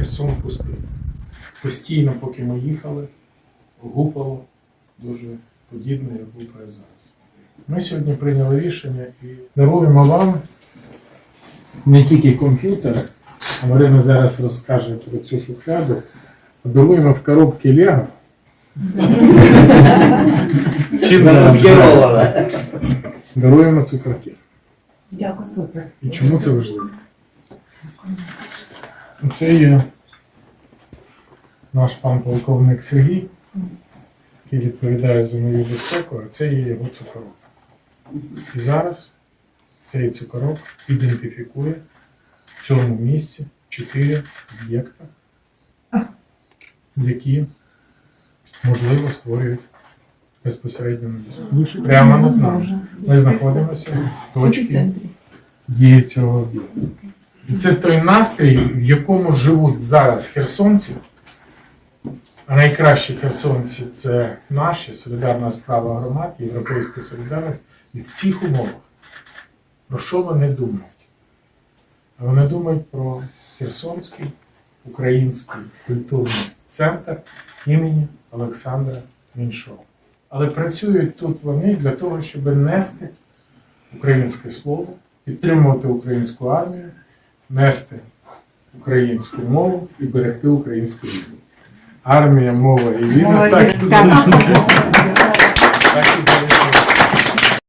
Херсон пустий. Постійно, поки ми їхали, гупало дуже подібне, як гупає зараз. Ми сьогодні прийняли рішення і даруємо вам не тільки комп'ютер, а Марина зараз розкаже про цю шухляду. а Даруємо в коробки Лего. Чим зараз. Даруємо цукерки. Дякую, супер. І чому це важливо? Це є наш пан полковник Сергій, який відповідає за мою безпеку, а це є його цукорок. І зараз цей цукорок ідентифікує в цьому місці чотири об'єкта, які, можливо, створюють безпосередньо небезпеку. Прямо над нами. Ми знаходимося в точці дії цього об'єкту. І це той настрій, в якому живуть зараз херсонці. А найкращі херсонці це наші солідарна справа громад, європейська солідарність. І в цих умовах про що вони думають? Вони думають про Херсонський український культурний центр імені Олександра Меншова. Але працюють тут вони для того, щоб нести українське слово, підтримувати українську армію, нести українську мову і берегти українську війну. Армія, мова і війна. Так, Так.